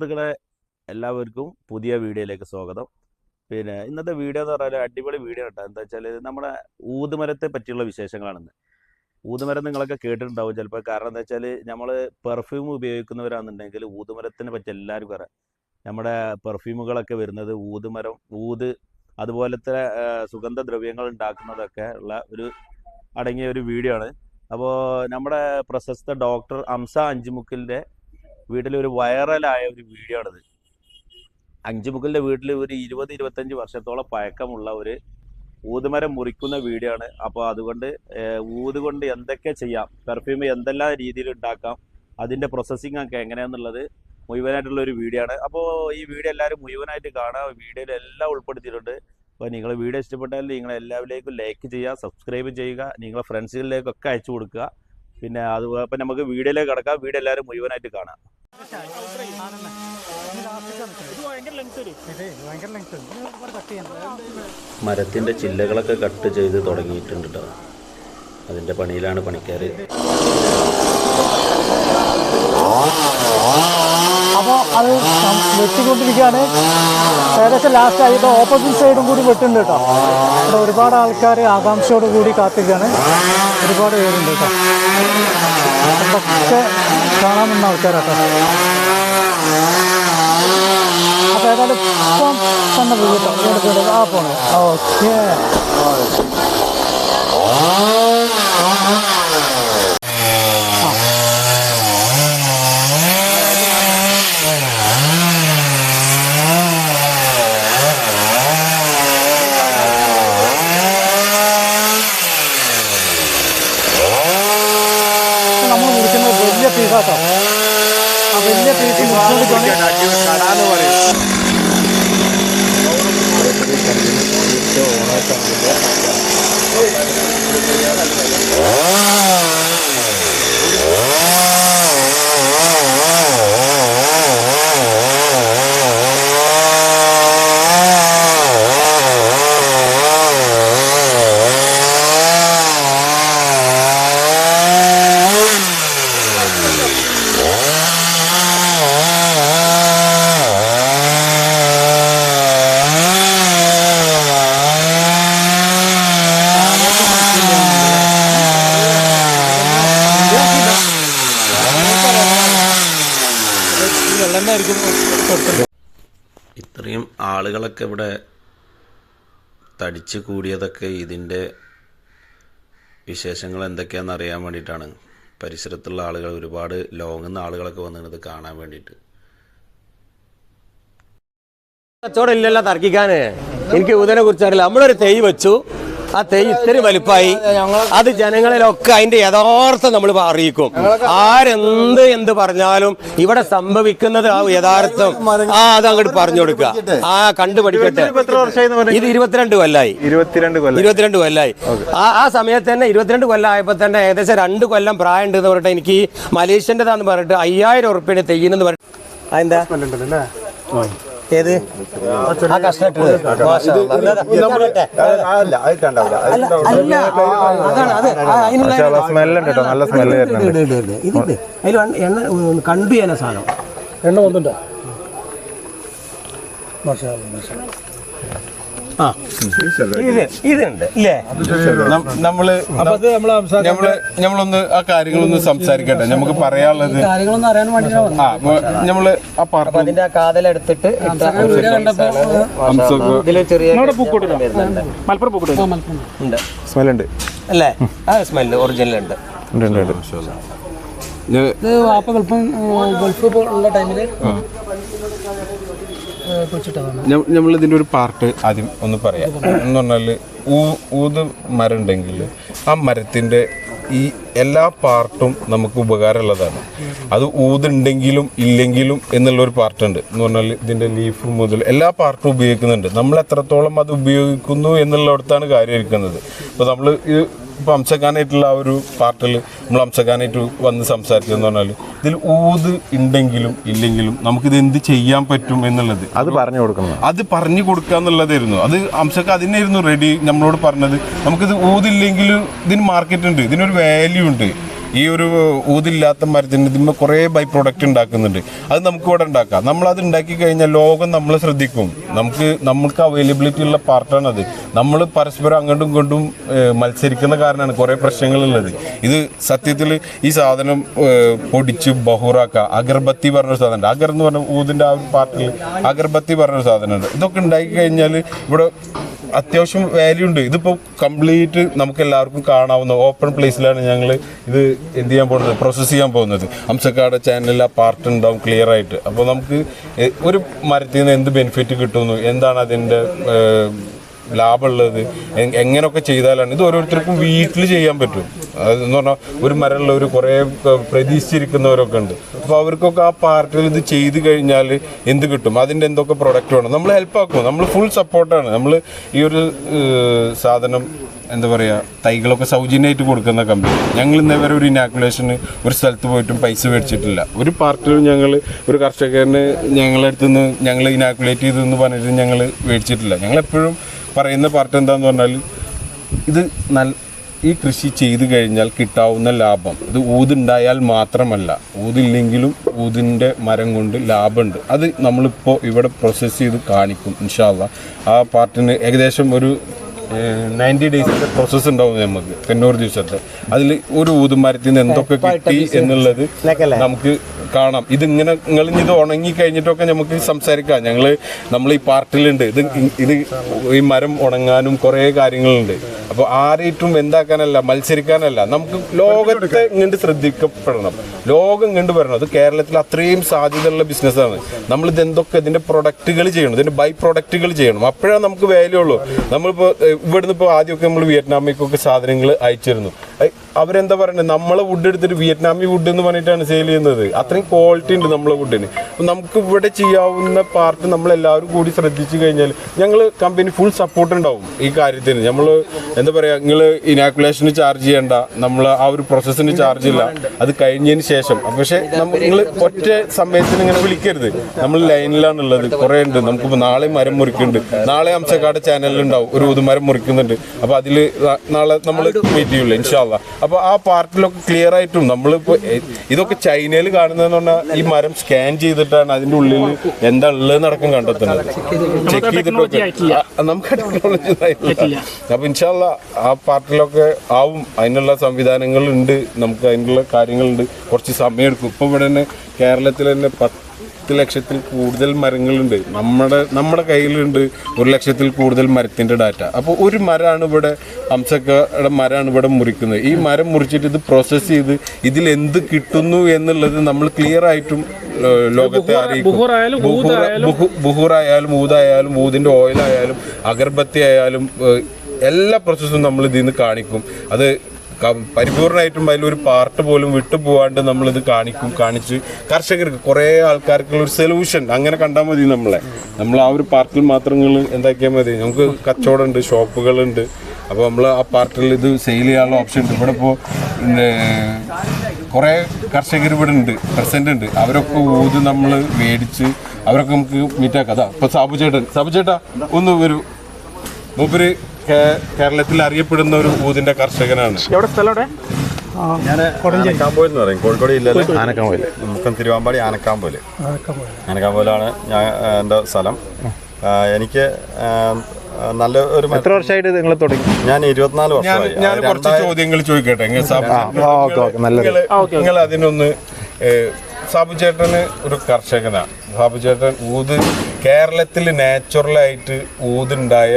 സുഹൃത്തുക്കളെ എല്ലാവർക്കും പുതിയ വീഡിയോയിലേക്ക് സ്വാഗതം. പിന്നെ ഇന്നത്തെ വീഡിയോ എന്ന് പറഞ്ഞാൽ അടിപൊളി വീഡിയോ കേട്ടോ. എന്താ വെച്ചാൽ നമ്മുടെ ഊതുമരത്തെ പറ്റിയുള്ള വിശേഷങ്ങളാണെന്ന്. ഊതുമരം നിങ്ങളൊക്കെ കേട്ടിട്ടുണ്ടാവും ചിലപ്പോൾ കാരണം എന്താ വെച്ചാൽ നമ്മൾ പെർഫ്യൂം ഉപയോഗിക്കുന്നവരാണെന്നുണ്ടെങ്കിൽ ഊതുമരത്തിനെ പറ്റി എല്ലാവരും പറയാം നമ്മുടെ പെർഫ്യൂമുകളൊക്കെ വരുന്നത് ഊതുമരം ഊത് അതുപോലത്തെ സുഗന്ധദ്രവ്യങ്ങൾ ഉണ്ടാക്കുന്നതൊക്കെ ഉള്ള ഒരു അടങ്ങിയ ഒരു വീഡിയോ ആണ്. അപ്പോൾ നമ്മുടെ പ്രശസ്ത ഡോക്ടർ അംസ അഞ്ചുമുക്കിലിന്റെ വീട്ടിൽ ഒരു വൈറലായ ഒരു വീഡിയോ ആണിത് അഞ്ചുമുക്കലിന്റെ വീട്ടിൽ ഒരു ഇരുപത് ഇരുപത്തഞ്ച് വർഷത്തോളം പഴക്കമുള്ള ഒരു ഊതുമരം മുറിക്കുന്ന വീഡിയോ ആണ് അപ്പോൾ അതുകൊണ്ട് ഊത് കൊണ്ട് എന്തൊക്കെ ചെയ്യാം പെർഫ്യൂം എന്തെല്ലാം രീതിയിൽ ഉണ്ടാക്കാം അതിന്റെ പ്രോസസ്സിംഗ് ഒക്കെ എങ്ങനെയാണെന്നുള്ളത് മുഴുവനായിട്ടുള്ള ഒരു വീഡിയോ ആണ് അപ്പോൾ ഈ വീഡിയോ എല്ലാവരും മുഴുവനായിട്ട് കാണാം വീഡിയോയിൽ എല്ലാം ഉൾപ്പെടുത്തിയിട്ടുണ്ട്. അപ്പോൾ നിങ്ങൾ വീഡിയോ ഇഷ്ടപ്പെട്ടാൽ നിങ്ങൾ എല്ലാവരിലേക്കും ലൈക്ക് ചെയ്യുക സബ്സ്ക്രൈബ് ചെയ്യുക നിങ്ങളെ ഫ്രണ്ട്സുകളിലേക്കൊക്കെ അയച്ചു കൊടുക്കുക. പിന്നെ അതുപോലെ അപ്പം നമുക്ക് വീഡിയോയിലേക്ക് കിടക്കാം. വീഡിയോ എല്ലാവരും മുഴുവനായിട്ട് കാണാം മരത്തിന്റെ ചില്ലകളൊക്കെ കട്ട് ചെയ്ത് തുടങ്ങിയിട്ടുണ്ട് അതിന്റെ പണിയിലാണ് പണിക്കാർ അപ്പോൾ അത് വെട്ടിക്കൊണ്ടിരിക്കുകയാണ്. ഏകദേശം ലാസ്റ്റ് ആയിട്ട് ഓപ്പോസിറ്റ് സൈഡും കൂടി വെട്ടുണ്ട് കേട്ടോ. ഇവിടെ ഒരുപാട് ആൾക്കാർ ആകാംക്ഷയോട് കൂടി കാത്തിരിക്കുകയാണ്. ഒരുപാട് പേരുണ്ട് കേട്ടോ. അതൊക്കെ കാണാമെന്ന ആൾക്കാരാട്ടോ. അപ്പോൾ ഏതായാലും ഇപ്പം തന്നെ പോയി കേട്ടോ. ഇങ്ങോട്ട് പോയിട്ട് ആ പോണേ. ഓക്കെ നമ്മൾ മുറിക്കുന്നത് വലിയ പീസാട്ടോ ആ വലിയ പീസ് മുറിച്ചെടുക്കുകയാണ് ഇത്രയും ആളുകളൊക്കെ ഇവിടെ തടിച്ച് കൂടിയതൊക്കെ ഇതിന്റെ വിശേഷങ്ങൾ എന്തൊക്കെയാണെന്ന് അറിയാൻ വേണ്ടിയിട്ടാണ്. പരിസരത്തുള്ള ആളുകൾ ഒരുപാട് ലോങ്ങിൽ നിന്ന് ആളുകളൊക്കെ വന്നിരുന്നത് കാണാൻ വേണ്ടിയിട്ട്. കച്ചവടം ഇല്ലല്ലോ തർക്കിക്കാന്. എനിക്ക് ഉദനെ കുറിച്ച് അറിയില്ല. നമ്മളൊരു തൈ വെച്ചു. ആ തൈ ഇത്രയും വലുപ്പമായി അത് ജനങ്ങളിലൊക്കെ അതിന്റെ യഥാർത്ഥം നമ്മൾ അറിയിക്കും. ആരെന്ത് എന്ത് പറഞ്ഞാലും ഇവിടെ സംഭവിക്കുന്നത് ആ യഥാർത്ഥം. ആ അത് അങ്ങോട്ട് പറഞ്ഞു കൊടുക്കുക. ആ കണ്ടുപഠിക്കട്ടെ ഇത് ഇരുപത്തിരണ്ട് കൊല്ലായി. ഇരുപത്തിരണ്ട് കൊല്ലം ഇരുപത്തിരണ്ട് കൊല്ലായി. ആ ആ സമയത്ത് തന്നെ ഇരുപത്തിരണ്ട് കൊല്ലം ആയപ്പോൾ തന്നെ ഏകദേശം രണ്ട് കൊല്ലം പ്രായം ഉണ്ട് എന്ന് പറഞ്ഞിട്ട് എനിക്ക് മലേഷ്യന്റെതാന്ന് പറഞ്ഞിട്ട് അയ്യായിരം ഉറുപ്പിയുടെ തെയ്യുന്നെന്ന് പറഞ്ഞിട്ട് അതെന്താ ഏത് ആ സ്മെല്ലുണ്ട് കേട്ടോ നല്ല സ്മെല്ല് വരുന്നുണ്ട്. അതിൽ എണ്ണ കണ്ടു ചെയ്യാനാ സാധനം എണ്ണ വന്നിട്ടുണ്ടോ മാഷാ മാഷാ ഇത് ഇതുണ്ട് ഇല്ലേ? നമ്മൾ നമ്മൾ നമ്മളൊന്ന് ആ കാര്യങ്ങളൊന്ന് സംസാരിക്കട്ടെ. നമുക്ക് പറയാനുള്ളത്. ആ നമ്മൾ ആ പാർട്ടി അതിന്റെ ആ കാതലെടുത്തിട്ട് ഇതിൽ ചെറിയ വരുന്നുണ്ട്. മലപ്പുറം ഉണ്ട്. സ്മെല്ലുണ്ട്. അല്ലേ? ആ സ്മെല്ല് ഒറിജിനൽ ഉണ്ട്. ഉണ്ട് ഉണ്ട് ഇത് വാപ്പ ഗൾഫ് ഗൾഫ് ഉള്ള ടൈമിൽ കുഴിച്ചിട്ടതാണ് നമ്മൾ ഇതിന്റെ ഒരു പാർട്ട് ആദ്യം ഒന്ന് പറയാം. എന്ന് പറഞ്ഞാൽ ഊ- ഊത് മരം ഉണ്ടെങ്കിൽ ആ മരത്തിന്റെ ഈ എല്ലാ പാർട്ടും നമുക്ക് ഉപകാരമുള്ളതാണ്. അത് ഊതുണ്ടെങ്കിലും ഇല്ലെങ്കിലും എന്നുള്ള ഒരു പാർട്ടുണ്ട്. എന്ന് പറഞ്ഞാൽ ഇതിന്റെ ലീഫ് മുതൽ എല്ലാ പാർട്ടും ഉപയോഗിക്കുന്നുണ്ട്. നമ്മൾ എത്രത്തോളം അത് ഉപയോഗിക്കുന്നു എന്നുള്ളിടത്താണ് കാര്യം ഇരിക്കുന്നത്. അപ്പോൾ നമ്മൾ ഇത് ഇപ്പോൾ അംസഖാനായിട്ടുള്ള ആ ഒരു പാർട്ടിൽ നമ്മൾ അംസഖാനായിട്ട് വന്ന് സംസാരിച്ചതെന്ന് പറഞ്ഞാൽ ഇതിൽ ഊത് ഉണ്ടെങ്കിലും ഇല്ലെങ്കിലും നമുക്കിത് എന്ത് ചെയ്യാൻ പറ്റും എന്നുള്ളത്. അത് പറഞ്ഞു കൊടുക്കണം. അത് പറഞ്ഞു കൊടുക്കുക എന്നുള്ളതായിരുന്നു. അത് അംശക്ക് അതിനായിരുന്നു റെഡി നമ്മളോട് പറഞ്ഞത്. നമുക്കിത് ഊതില്ലെങ്കിൽ ഇതിന് മാർക്കറ്റ് ഉണ്ട്. ഇതിനൊരു വാല്യൂ ഉണ്ട്. ഈ ഒരു ഊതില്ലാത്ത മരത്തിന് ഇതിന്മേൽ കുറേ ബൈ പ്രോഡക്റ്റ് ഉണ്ടാക്കുന്നുണ്ട്. അത് നമുക്ക് ഇവിടെ ഉണ്ടാക്കാം. നമ്മളത് ഉണ്ടാക്കി കഴിഞ്ഞാൽ ലോകം നമ്മൾ ശ്രദ്ധിക്കും. നമുക്ക് നമുക്ക് അവൈലബിലിറ്റി ഉള്ള പാർട്ടാണത് നമ്മൾ പരസ്പരം അങ്ങോട്ടും ഇങ്ങോട്ടും മത്സരിക്കുന്ന കാരണമാണ് കുറേ പ്രശ്നങ്ങളുള്ളത്. ഇത് സത്യത്തിൽ ഈ സാധനം പൊടിച്ച് ബഹുറാക്കുക. അഗർബത്തി പറഞ്ഞൊരു സാധനം അഗർ എന്ന് പറഞ്ഞ ഊതിന്റെ ആ ഒരു പാർട്ടിൽ അഗർബത്തി പറഞ്ഞൊരു സാധനമുണ്ട്. ഇതൊക്കെ ഉണ്ടാക്കി കഴിഞ്ഞാൽ ഇവിടെ അത്യാവശ്യം വാല്യൂ ഉണ്ട്. ഇതിപ്പോൾ കംപ്ലീറ്റ് നമുക്ക് എല്ലാവർക്കും കാണാവുന്ന ഓപ്പൺ പ്ലേസിലാണ് ഞങ്ങൾ ഇത് എന്ത് ചെയ്യാൻ പോകുന്നത്? പ്രോസസ്സ് ചെയ്യാൻ പോകുന്നത്. അംസക്കാട് ചാനലിൽ ആ പാർട്ട് ഉണ്ടാവും ക്ലിയർ ആയിട്ട്. അപ്പോൾ നമുക്ക് ഒരു മരത്തിൽ നിന്ന് എന്ത് ബെനിഫിറ്റ് കിട്ടുന്നു? എന്താണ് അതിന്റെ ലാഭമുള്ളത് എങ്ങനെയൊക്കെ ചെയ്താലാണ് ഇത് ഓരോരുത്തർക്കും വീട്ടിൽ ചെയ്യാൻ പറ്റും. അതെന്ന് പറഞ്ഞാൽ ഒരു മരമുള്ള ഒരു കുറേ പ്രതീക്ഷിച്ചിരിക്കുന്നവരൊക്കെ ഉണ്ട്. അപ്പോൾ അവർക്കൊക്കെ ആ പാർട്ടിയിൽ ഇത് ചെയ്ത് കഴിഞ്ഞാൽ എന്ത് കിട്ടും? അതിന്റെ എന്തൊക്കെ പ്രൊഡക്റ്റ് വേണം? നമ്മൾ ഹെൽപ്പ് ആക്കും. നമ്മൾ ഫുൾ സപ്പോർട്ടാണ് നമ്മൾ ഈ ഒരു സാധനം എന്താ പറയുക തൈകളൊക്കെ സൗജന്യമായിട്ട് കൊടുക്കുന്ന കമ്പനി ഞങ്ങൾ ഇന്നേവരെ ഒരു ഇനാക്കുലേഷന് ഒരു സ്ഥലത്ത് പോയിട്ടും പൈസ മേടിച്ചിട്ടില്ല. ഒരു പാർട്ടിയിലും ഞങ്ങൾ ഒരു കർഷകന് ഞങ്ങളുടെ അടുത്തുനിന്ന് ഞങ്ങൾ ഇനാക്കുലേറ്റ് ചെയ്തെന്ന് പറഞ്ഞിട്ട് ഞങ്ങൾ മേടിച്ചിട്ടില്ല. ഞങ്ങൾ എപ്പോഴും പറയുന്ന പാർട്ട് എന്താന്ന് പറഞ്ഞാൽ ഇത് നല്ല ഈ കൃഷി ചെയ്തു കഴിഞ്ഞാൽ കിട്ടാവുന്ന ലാഭം. ഇത് ഊതുണ്ടായാൽ മാത്രമല്ല ഊതില്ലെങ്കിലും ഊതിന്റെ മരം കൊണ്ട് ലാഭമുണ്ട്. അത് നമ്മളിപ്പോൾ ഇവിടെ പ്രോസസ്സ് ചെയ്ത് കാണിക്കും ഇൻഷാല്ല ആ പാർട്ടിന് ഏകദേശം ഒരു നയന്റി ഡേയ്സിന്റെ പ്രോസസ്സ് ഉണ്ടാവും നമുക്ക് തൊണ്ണൂറ് ദിവസത്തെ. അതിൽ ഒരു ഊതുമരത്തിൽ നിന്ന് എന്തൊക്കെ കിട്ടി എന്നുള്ളത് നമുക്ക് കാണാം. ഇതിങ്ങനെ നിങ്ങൾ ഇത് ഉണങ്ങി കഴിഞ്ഞിട്ടൊക്കെ നമുക്ക് സംസാരിക്കാം. ഞങ്ങൾ നമ്മൾ ഈ പാർട്ടിലുണ്ട് ഇത് ഇത് ഈ മരം ഉണങ്ങാനും കുറേ കാര്യങ്ങളുണ്ട്. അപ്പോൾ ആരെയിട്ടും എന്താക്കാനല്ല മത്സരിക്കാനല്ല. നമുക്ക് ലോകത്തെ ഇങ്ങോട്ട് ശ്രദ്ധിക്കപ്പെടണം. ലോകം ഇങ്ങോട്ട് വരണം. അത് കേരളത്തിൽ അത്രയും സാധ്യതയുള്ള ബിസിനസ്സാണ്. നമ്മൾ ഇതെന്തൊക്കെ ഇതിന്റെ പ്രൊഡക്റ്റുകൾ ചെയ്യണം. ഇതിന്റെ ബൈ പ്രൊഡക്റ്റുകൾ ചെയ്യണം. അപ്പോഴാണ് നമുക്ക് വാല്യൂ ഉള്ളൂ. നമ്മളിപ്പോൾ ഇവിടുന്ന് ഇപ്പോൾ ആദ്യമൊക്കെ നമ്മൾ വിയറ്റ്നാമിലേക്കൊക്കെ സാധനങ്ങൾ അയച്ചിരുന്നു. അവരെന്താ പറയുന്നത് നമ്മളെ വുഡ് എടുത്തിട്ട് വിയറ്റ്നാമി വുഡ് എന്ന് പറഞ്ഞിട്ടാണ് സെയിൽ ചെയ്യുന്നത്. അത്രയും ക്വാളിറ്റി ഉണ്ട് നമ്മളെ വുഡിന് അപ്പം നമുക്ക് ഇവിടെ ചെയ്യാവുന്ന പാർട്ട് നമ്മളെല്ലാവരും കൂടി ശ്രദ്ധിച്ചു കഴിഞ്ഞാൽ ഞങ്ങൾ കമ്പനി ഫുൾ സപ്പോർട്ട് ഉണ്ടാവും ഈ കാര്യത്തിന്. നമ്മൾ എന്താ പറയുക നിങ്ങൾ ഇനാക്കുലേഷന് ചാർജ് ചെയ്യണ്ട. നമ്മൾ ആ ഒരു പ്രോസസ്സിന് ചാർജ് ഇല്ല. അത് കഴിഞ്ഞതിന് ശേഷം. പക്ഷേ നിങ്ങൾ ഒറ്റ സമയത്തിന് ഇങ്ങനെ വിളിക്കരുത്. നമ്മൾ ലൈനിലാണുള്ളത്. കുറേ ഉണ്ട്. നമുക്കിപ്പോൾ നാളെ മരം മുറിക്കുന്നുണ്ട്. നാളെ അംശക്കാട് ചാനലിലുണ്ടാവും ഒരു ഊതുമരം മുറിക്കുന്നുണ്ട്. അപ്പോൾ അതിൽ നാളെ നമ്മൾ മീറ്റ് ചെയ്യൂല ഇൻഷാല്ല അപ്പോൾ ആ പാർട്ടിലൊക്കെ ക്ലിയർ ആയിട്ടും നമ്മളിപ്പോൾ ഇതൊക്കെ ചൈനയിൽ കാണുന്നതെന്ന് പറഞ്ഞാൽ ഈ മരം സ്കാൻ ചെയ്തിട്ടാണ് അതിന്റെ ഉള്ളിൽ എന്താ ഉള്ളതെന്ന് അടക്കം കണ്ടെത്തുന്നത്. ചെക്ക് ചെയ്തിട്ടൊക്കെ നമുക്ക് ടെക്നോളജി അപ്പൊ ഇൻഷാല്ല ആ പാർട്ടിലൊക്കെ ആവും അതിനുള്ള സംവിധാനങ്ങളുണ്ട് നമുക്ക് അതിനുള്ള കാര്യങ്ങളുണ്ട് കുറച്ച് സമയമെടുക്കും. ഇപ്പൊ ഇവിടെ തന്നെ കേരളത്തിൽ തന്നെ പത്ത് ലക്ഷത്തിൽ കൂടുതൽ മരങ്ങളുണ്ട്. നമ്മുടെ നമ്മുടെ കയ്യിലുണ്ട് ഒരു ലക്ഷത്തിൽ കൂടുതൽ മരത്തിന്റെ ഡാറ്റ. അപ്പോൾ ഒരു മരമാണ് ഇവിടെ ഹംസക്കയുടെ മരമാണ് ഇവിടെ മുറിക്കുന്നത്. ഈ മരം മുറിച്ചിട്ട് ഇത് പ്രോസസ്സ് ചെയ്ത് ഇതിൽ എന്ത് കിട്ടുന്നു എന്നുള്ളത് നമ്മൾ ക്ലിയർ ആയിട്ടും ലോകത്തെ അറിയിക്കും. ഊതായാലും ഊതിന്റെ ഓയിലായാലും അഗർബത്തി ആയാലും എല്ലാ പ്രോസസ്സും നമ്മൾ ഇതിൽ നിന്ന് കാണിക്കും. അത് പരിപൂർണമായിട്ടും അതിലൊരു പാർട്ട് പോലും വിട്ടു പോവാണ്ട് നമ്മളിത് കാണിക്കും കാണിച്ച് കർഷകർക്ക് കുറേ ആൾക്കാർക്കുള്ള ഒരു സൊല്യൂഷൻ അങ്ങനെ കണ്ടാൽ മതി നമ്മളെ. നമ്മൾ ആ ഒരു പാർട്ടിൽ മാത്രം എന്താക്കിയാൽ മതി. നമുക്ക് കച്ചവടമുണ്ട് ഷോപ്പുകളുണ്ട്. അപ്പോൾ നമ്മൾ ആ പാർട്ടിൽ ഇത് സെയിൽ ചെയ്യാനുള്ള ഓപ്ഷൻ ഉണ്ട്. ഇവിടെ ഇപ്പോൾ കുറേ കർഷകർ ഇവിടെ ഉണ്ട്. പ്രസന്റ് ഉണ്ട്. അവരൊക്കെ ഊത് നമ്മൾ മേടിച്ച് അവരൊക്കെ നമുക്ക് മീറ്റാക്കാം അതാ ഇപ്പോൾ സാബു ചേട്ടൻ. സാബു ചേട്ടാ ഒന്ന് വരൂ. മൂപ്പര് കേരളത്തിൽ അറിയപ്പെടുന്ന ഒരു ഊതിന്റെ കർഷകനാണ്. എവിടെ സ്ഥലം ആനക്കാമ്പോയിൽ എന്ന് പറയും. കോഴിക്കോട് ജില്ലയിലെ ആനക്കാമ്പോയിൽ. മുക്കം തിരുവാമ്പാടി ആനക്കാമ്പോയിൽ. ആനക്കാമ്പോയിലാണ് ഞാൻ എന്റെ സ്ഥലം. എനിക്ക് നല്ല ഒരു എത്ര വർഷമായിട്ട് നിങ്ങൾ തുടങ്ങി? ഞാൻ ഇരുപത്തിനാല് ഞാൻ വർഷമായി. ഞാൻ കുറച്ച് ചോദ്യങ്ങൾ ചോദിക്കട്ടെ? നിങ്ങൾ അതിനൊന്ന് സാബു ചേട്ടന് ഒരു കർഷകനാണ്. സാബു ചേട്ടൻ ഊത് കേരളത്തിൽ നാച്ചുറലായിട്ട് ഊതുണ്ടായ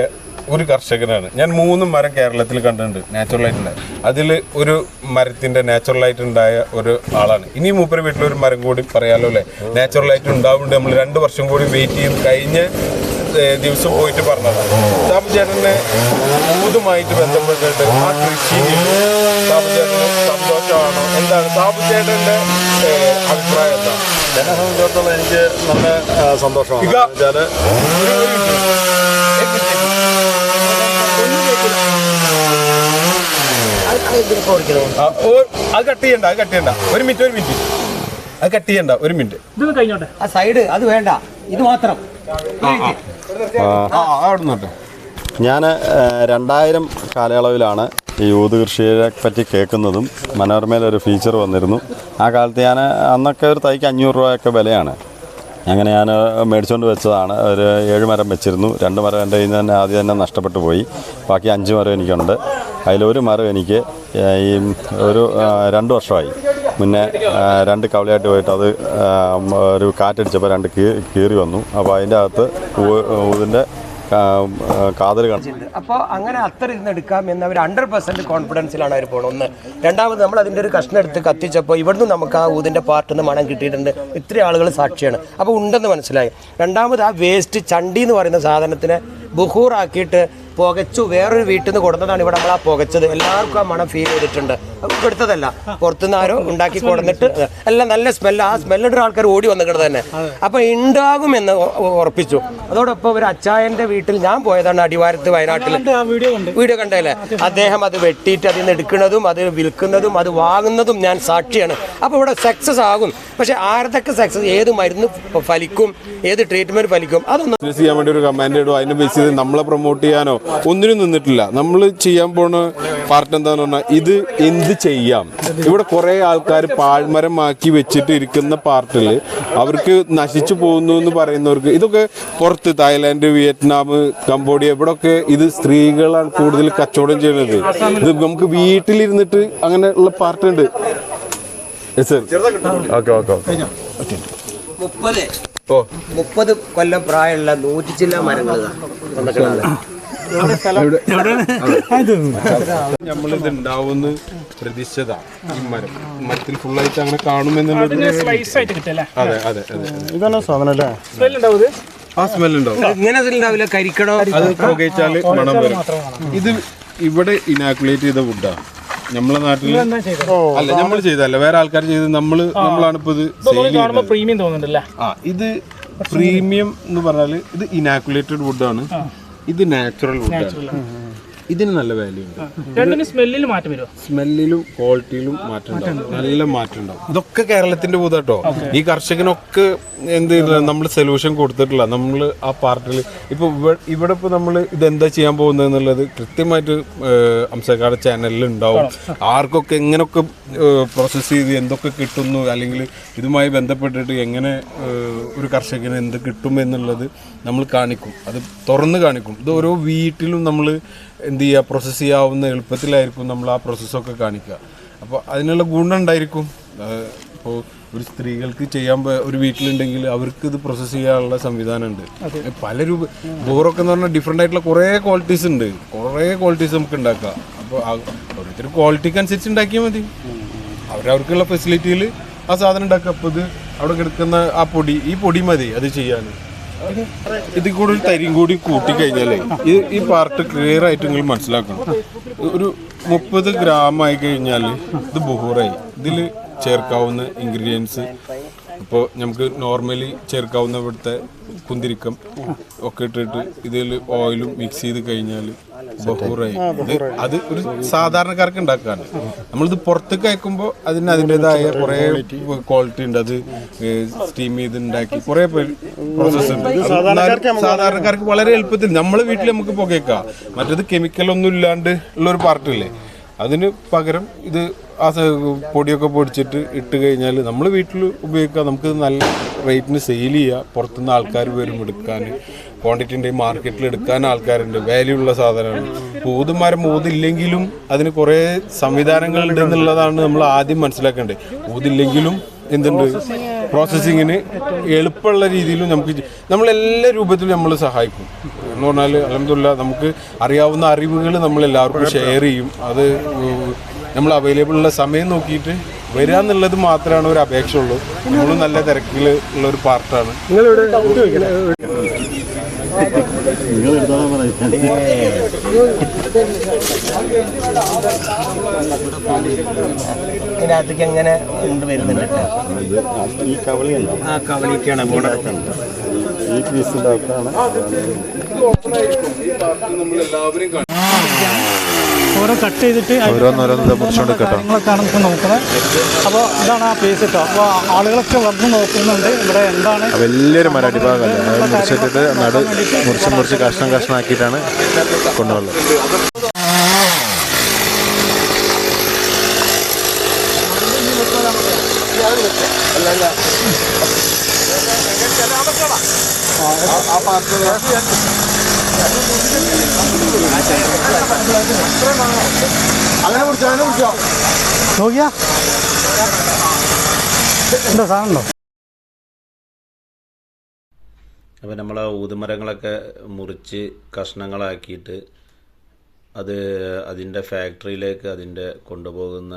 ഒരു കർഷകനാണ്. ഞാൻ മൂന്ന് മരം കേരളത്തിൽ കണ്ടിട്ടുണ്ട് നാച്ചുറലായിട്ടുണ്ടായ അതിൽ ഒരു മരത്തിന്റെ നാച്ചുറലായിട്ടുണ്ടായ ഒരു ആളാണ്. ഇനി മൂപ്പര് വീട്ടിൽ ഒരു മരം കൂടി പറയാലോ അല്ലേ? നാച്ചുറലായിട്ട് ഉണ്ടാവുന്നുണ്ട്. നമ്മൾ രണ്ട് വർഷം കൂടി വെയിറ്റ് ചെയ്യും. കഴിഞ്ഞ ദിവസം പോയിട്ട് പറഞ്ഞതാണ്. സാബു ചേട്ടനെ ഊതുമായിട്ട് ബന്ധപ്പെട്ടിട്ട് ആ കൃഷി സാബു ചേട്ടന് സന്തോഷമാണോ? എന്താണ് സാബു അഭിപ്രായം എന്താണ്? എന്നെ സംബന്ധിച്ചിടത്തോളം എനിക്ക് നല്ല സന്തോഷമാണ്. അത് കട്ട് ചെയ്യണ്ട അത് കട്ട് ചെയ്യണ്ട. ഒരു മിനിറ്റ് ഒരു മിനിറ്റ് അത് കട്ട് ചെയ്യണ്ട ഒരു മിനിറ്റ് ഇത് കഴിഞ്ഞോട്ടെ? ആ സൈഡ് അത് വേണ്ട. ഇത് മാത്രം. ഞാൻ രണ്ടായിരം കാലയളവിലാണ് ഈ ഊത് കൃഷിയെ പറ്റി കേൾക്കുന്നതും മനോരമയിൽ ഒരു ഫീച്ചർ വന്നിരുന്നു. ആ കാലത്ത് ഞാൻ അന്നൊക്കെ ഒരു തൈക്ക് അഞ്ഞൂറ് രൂപയൊക്കെ വിലയാണ്. അങ്ങനെ ഞാൻ മേടിച്ചുകൊണ്ട് വെച്ചതാണ്. ഒരു ഏഴ് മരം വെച്ചിരുന്നു. രണ്ട് മരം എന്റെ കയ്യിൽ നിന്ന് തന്നെ ആദ്യം തന്നെ നഷ്ടപ്പെട്ടു പോയി. ബാക്കി അഞ്ച് മരം എനിക്കുണ്ട്. അതിലൊരു മരം എനിക്ക് ഈ ഒരു രണ്ട് വർഷമായി. മുന്നേ രണ്ട് കവളയായിട്ട് പോയിട്ട് അത് ഒരു കാറ്റടിച്ചപ്പോൾ രണ്ട് കീറി വന്നു. അപ്പോൾ അതിന്റെ അകത്ത് ഊതിന്റെ കാതൽ അപ്പോൾ അങ്ങനെ അത്ര ഇരുന്ന് എടുക്കാം എന്ന് അവർ ഹൺഡ്രഡ് പെർസെന്റ് കോൺഫിഡൻസിലാണ് അവർ പോകുന്നത് ഒന്ന്. രണ്ടാമത് നമ്മൾ അതിന്റെ ഒരു കഷ്ണം എടുത്ത് കത്തിച്ചപ്പോൾ ഇവിടുന്ന് നമുക്ക് ആ ഊതിന്റെ പാർട്ടിൽ നിന്ന് മണം കിട്ടിയിട്ടുണ്ട്. ഇത്രയും ആളുകൾ സാക്ഷിയാണ്. അപ്പോൾ ഉണ്ടെന്ന് മനസ്സിലായി. രണ്ടാമത് ആ വേസ്റ്റ് ചണ്ടി എന്ന് പറയുന്ന സാധനത്തിനെ ബുഹൂറാക്കിയിട്ട് പുകച്ചു വേറൊരു വീട്ടിൽ നിന്ന് കൊടുത്തതാണ് ഇവിടെ നമ്മൾ ആ പുകച്ചത്. എല്ലാവർക്കും ആ മണം ഫീൽ ചെയ്തിട്ടുണ്ട്. നമുക്ക് എടുത്തതല്ല. പുറത്തുനിന്ന് ആരോ ഉണ്ടാക്കി കൊടുത്തിട്ട് എല്ലാം നല്ല സ്മെല്ല് ആ സ്മെല്ലിട്ട് ആൾക്കാർ ഓടി വന്നിട്ട് തന്നെ. അപ്പൊ ഉണ്ടാകുമെന്ന് ഉറപ്പിച്ചു. അതോടൊപ്പം ഒരു അച്ചായന്റെ വീട്ടിൽ ഞാൻ പോയതാണ് അടിവാരത്ത് വയനാട്ടിൽ വീഡിയോ കണ്ടല്ലേ അദ്ദേഹം അത് വെട്ടിയിട്ട് അതിൽ നിന്ന് എടുക്കുന്നതും അത് വിൽക്കുന്നതും അത് വാങ്ങുന്നതും ഞാൻ സാക്ഷിയാണ്. അപ്പോൾ ഇവിടെ സക്സസ് ആകും. പക്ഷെ ആരതൊക്കെ സക്സസ് ഏത് മരുന്ന് ഫലിക്കും? ഏത് ട്രീറ്റ്മെന്റ് ഫലിക്കും? അതൊന്നും ചെയ്യാൻ വേണ്ടി ഒരു കമാൻഡ് ഇടും അതിനെ ബേസ് ചെയ്ത് നമ്മളെ പ്രൊമോട്ട് ചെയ്യാനോ? ഒന്നിനും നിന്നിട്ടില്ല. നമ്മൾ ചെയ്യാൻ പോണ പാർട്ട് എന്താന്ന് പറഞ്ഞാൽ ഇത് എന്ത് ചെയ്യാം? ഇവിടെ കുറെ ആൾക്കാർ പാഴ്മരം ആക്കി വെച്ചിട്ട് ഇരിക്കുന്ന പാർട്ടിൽ അവർക്ക് നശിച്ചു പോകുന്നു എന്ന് പറയുന്നവർക്ക് ഇതൊക്കെ പുറത്ത് തായ്ലാന്റ് വിയറ്റ്നാം കംബോഡിയ ഇവിടൊക്കെ ഇത് സ്ത്രീകളാണ് കൂടുതൽ കച്ചവടം ചെയ്യുന്നത്. ഇത് നമുക്ക് വീട്ടിലിരുന്നിട്ട് അങ്ങനെയുള്ള പാർട്ടി ഉണ്ട് സർ ഓക്കെ ഓക്കെ ഓക്കെ. മുപ്പത് ഓ. മുപ്പത് കൊല്ലം പ്രായമുള്ള നൂറ്റി ചില്ല മരങ്ങൾ നമ്മളിത് ഉണ്ടാവുമെന്ന് പ്രതീക്ഷിച്ചതാ ഈ മരം. മരത്തിൽ ഫുള്ളായിട്ട് അങ്ങനെ കാണുമെന്നുള്ളത് സ്ലൈസ് ആയിട്ട് കിട്ടല്ലേ അതെ അതെ അതെ ഇതാണ് സാധനം അല്ലേ? ആ സ്മെൽ ഉണ്ടാവും ഇങ്ങനെ ഉണ്ടാവില്ല കരിക്കണോ അത് പുകയിച്ചാൽ മണം വരും. ഇത് ഇവിടെ ഇനാക്കുലേറ്റ് ചെയ്ത വുഡാ നമ്മളെ നാട്ടിൽ അല്ല നമ്മൾ ചെയ്തല്ല വേറെ ആൾക്കാർ ചെയ്ത് നമ്മൾ നമ്മളാണ് ഇപ്പൊ ഇത് സെയിൽ പ്രീമിയം തോന്നുന്നുണ്ടല്ലേ? ആ ഇത് പ്രീമിയം എന്ന് പറഞ്ഞാൽ ഇത് ഇനാക്കുലേറ്റഡ് വുഡാണ് ഇത് നാച്ചുറൽ വുഡാണ് ഇതിന് നല്ല വാല്യൂ ഉണ്ട്. രണ്ടിന് സ്മെല്ലിൽ മാറ്റം വരുമോ സ്മെല്ലിലും ക്വാളിറ്റിയിലും മാറ്റം ഉണ്ടാവും. നല്ല മാറ്റം ഉണ്ടാവും. ഇതൊക്കെ കേരളത്തിന്റെ ഭൂതാട്ടോ ഈ കർഷകനൊക്കെ എന്ത് നമ്മൾ സൊല്യൂഷൻ കൊടുത്തിട്ടില്ല. നമ്മൾ ആ പാർട്ടിൽ ഇപ്പൊ ഇവ- ഇവിടെ ഇപ്പൊ നമ്മൾ ഇതെന്താ ചെയ്യാൻ പോകുന്നത് എന്നുള്ളത് കൃത്യമായിട്ട് അംസക്കാട് ചാനലിൽ ഉണ്ടാവും. ആർക്കൊക്കെ എങ്ങനെയൊക്കെ പ്രോസസ്സ് ചെയ്ത് എന്തൊക്കെ കിട്ടുന്നു അല്ലെങ്കിൽ ഇതുമായി ബന്ധപ്പെട്ടിട്ട് എങ്ങനെ ഒരു കർഷകന് എന്ത് കിട്ടും എന്നുള്ളത് നമ്മൾ കാണിക്കും. അത് തുറന്ന് കാണിക്കും. ഇത് ഓരോ വീട്ടിലും നമ്മൾ എന്ത് ചെയ്യുക പ്രോസസ്സ് ചെയ്യാവുന്ന എളുപ്പത്തിലായിരിക്കും നമ്മൾ ആ പ്രോസസ്സൊക്കെ കാണിക്കുക. അപ്പോൾ അതിനുള്ള ഗുണമുണ്ടായിരിക്കും ഇപ്പോൾ ഒരു സ്ത്രീകൾക്ക് ചെയ്യാൻ ഒരു വീട്ടിലുണ്ടെങ്കിൽ അവർക്ക് ഇത് പ്രോസസ്സ് ചെയ്യാനുള്ള സംവിധാനമുണ്ട്. പല രൂപ ബോറൊക്കെ എന്ന് പറഞ്ഞാൽ ഡിഫറെന്റ് ആയിട്ടുള്ള കുറേ ക്വാളിറ്റീസ് ഉണ്ട്. കുറേ ക്വാളിറ്റീസ് നമുക്ക് ഉണ്ടാക്കാം അപ്പോൾ ഓരോരുത്തർ ക്വാളിറ്റിക്ക് അനുസരിച്ച് ഉണ്ടാക്കിയാൽ മതി. അവരവർക്കുള്ള ഫെസിലിറ്റിയിൽ ആ സാധനം ഉണ്ടാക്കുക. അപ്പോൾ ഇത് അവിടെ കിടക്കുന്ന ആ പൊടി ഈ പൊടി മതി അത് ചെയ്യാൻ. ഇതിൽ കൂടെ ഒരു തരിയും കൂടി കൂട്ടിക്കഴിഞ്ഞാലേ ഈ ഈ പാർട്ട് ക്ലിയർ ആയിട്ട് നിങ്ങൾ മനസ്സിലാക്കണം. ഒരു മുപ്പത് ഗ്രാം ആയി കഴിഞ്ഞാൽ ഇത് ബുഹൂറായി. ഇതിൽ ചേർക്കാവുന്ന ഇൻഗ്രീഡിയൻസ് ഇപ്പോൾ നമുക്ക് നോർമലി ചേർക്കാവുന്ന ഇവിടുത്തെ കുന്തിരിക്കം ഒക്കെ ഇട്ടിട്ട് ഇതിൽ ഓയിലും മിക്സ് ചെയ്ത് കഴിഞ്ഞാൽ അത് ഒരു സാധാരണക്കാർക്ക് ഉണ്ടാക്കാണ്. നമ്മളിത് പുറത്തേക്ക് അയക്കുമ്പോൾ അതിന് അതിന്റെതായ കുറേ ക്വാളിറ്റി ഉണ്ട്. അത് സ്റ്റീം ചെയ്ത് ഉണ്ടാക്കി കുറേ പ്രോസസ്സ് ഉണ്ട്. സാധാരണക്കാർക്ക് വളരെ എളുപ്പത്തിൽ നമ്മളെ വീട്ടിൽ നമുക്ക് പുകയ്ക്കാം. മറ്റേത് കെമിക്കൽ ഒന്നും ഇല്ലാണ്ട് ഉള്ളൊരു പാർട്ടില്ലേ അതിന് പകരം ഇത് ആ പൊടിയൊക്കെ പൊടിച്ചിട്ട് ഇട്ട് കഴിഞ്ഞാൽ നമ്മൾ വീട്ടിൽ ഉപയോഗിക്കാം നമുക്ക് നല്ല റേറ്റിന് സെയിൽ ചെയ്യുക പുറത്തുനിന്ന് ആൾക്കാർ വരും എടുക്കാൻ ക്വാണ്ടിറ്റി ഉണ്ടെങ്കിൽ മാർക്കറ്റിൽ എടുക്കാൻ ആൾക്കാരുണ്ട് വാല്യൂ ഉള്ള സാധനമാണ്. ഊതുമരം ഊതില്ലെങ്കിലും അതിന് കുറേ സംവിധാനങ്ങളുണ്ട് എന്നുള്ളതാണ് നമ്മൾ ആദ്യം മനസ്സിലാക്കേണ്ടത്. ഊതില്ലെങ്കിലും എന്തുണ്ട്? പ്രോസസ്സിങ്ങിന് എളുപ്പമുള്ള രീതിയിലും നമുക്ക് നമ്മളെല്ലാ രൂപത്തിലും നമ്മൾ സഹായിക്കും. എന്ന് പറഞ്ഞാൽ അലഹമില്ല നമുക്ക് അറിയാവുന്ന അറിവുകൾ നമ്മൾ എല്ലാവർക്കും ഷെയർ ചെയ്യും. അത് നമ്മൾ അവൈലബിൾ ഉള്ള സമയം നോക്കിയിട്ട് വരിക എന്നുള്ളത് മാത്രമാണ് ഒരു അപേക്ഷ ഉള്ളൂ നമ്മൾ നല്ല തിരക്കിൽ ഉള്ള ഒരു പാർട്ടാണ് ഇതിനകത്തേക്ക് എങ്ങനെ ഉണ്ട് വരുന്നുണ്ട്. ഈ കവളിയുണ്ടോ ആ കവളിക്കാണ് പോണത് ഈ പീസിന്റെ അകത്താണ് ഓരോ കട്ട് ചെയ്തിട്ട് ഓരോന്നോരോന്ന് മുറിച്ചുകൊടുക്കട്ടോ നിങ്ങളൊക്കെയാണ് നോക്കുന്നത് അപ്പോൾ ഇതാണ് ആ പ്ലേസ് കേട്ടോ അപ്പോൾ ആളുകളൊക്കെ വന്ന് നോക്കുന്നുണ്ട് ഇവിടെ എന്താണ് വലിയൊരു മരാഠി ഭാഗമാണ് മുറിച്ച് മുറിച്ച് കഷ്ണം കഷ്ണമാക്കിയിട്ടാണ് കൊണ്ടുപോകുന്നത് ആ പാർട്ടി അങ്ങനെ കുടിച്ചോ അങ്ങനെ കുടിച്ചോ നോക്കിയാ എന്താ നമ്മൾ ആ ഊതുമരങ്ങളൊക്കെ മുറിച്ച് കഷ്ണങ്ങളാക്കിയിട്ട് അത് അതിന്റെ ഫാക്ടറിയിലേക്ക് അതിന്റെ കൊണ്ടുപോകുന്ന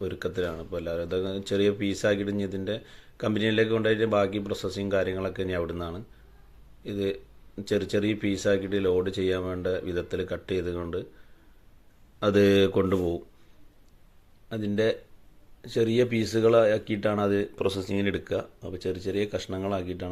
ഒരുക്കത്തിലാണ്. ഇപ്പോൾ എല്ലാവരും ഇതൊക്കെ ചെറിയ പീസാക്കിയിട്ട് ഇതിന്റെ കമ്പനിയിലേക്ക് കൊണ്ടുപോയിട്ട് ബാക്കി പ്രോസസ്സിങ് കാര്യങ്ങളൊക്കെ ഇനി അവിടെ നിന്നാണ് ഇത് ചെറിയ ചെറിയ പീസാക്കിയിട്ട് ലോഡ് ചെയ്യാൻ വേണ്ട വിധത്തിൽ കട്ട് ചെയ്തുകൊണ്ട് അത് കൊണ്ടുപോകും. അതിന്റെ ചെറിയ പീസുകളാക്കിയിട്ടാണ് അത് പ്രോസസ്സിങ്ങിന് എടുക്കുക. അപ്പോൾ ചെറിയ ചെറിയ കഷ്ണങ്ങളാക്കിയിട്ടാണ്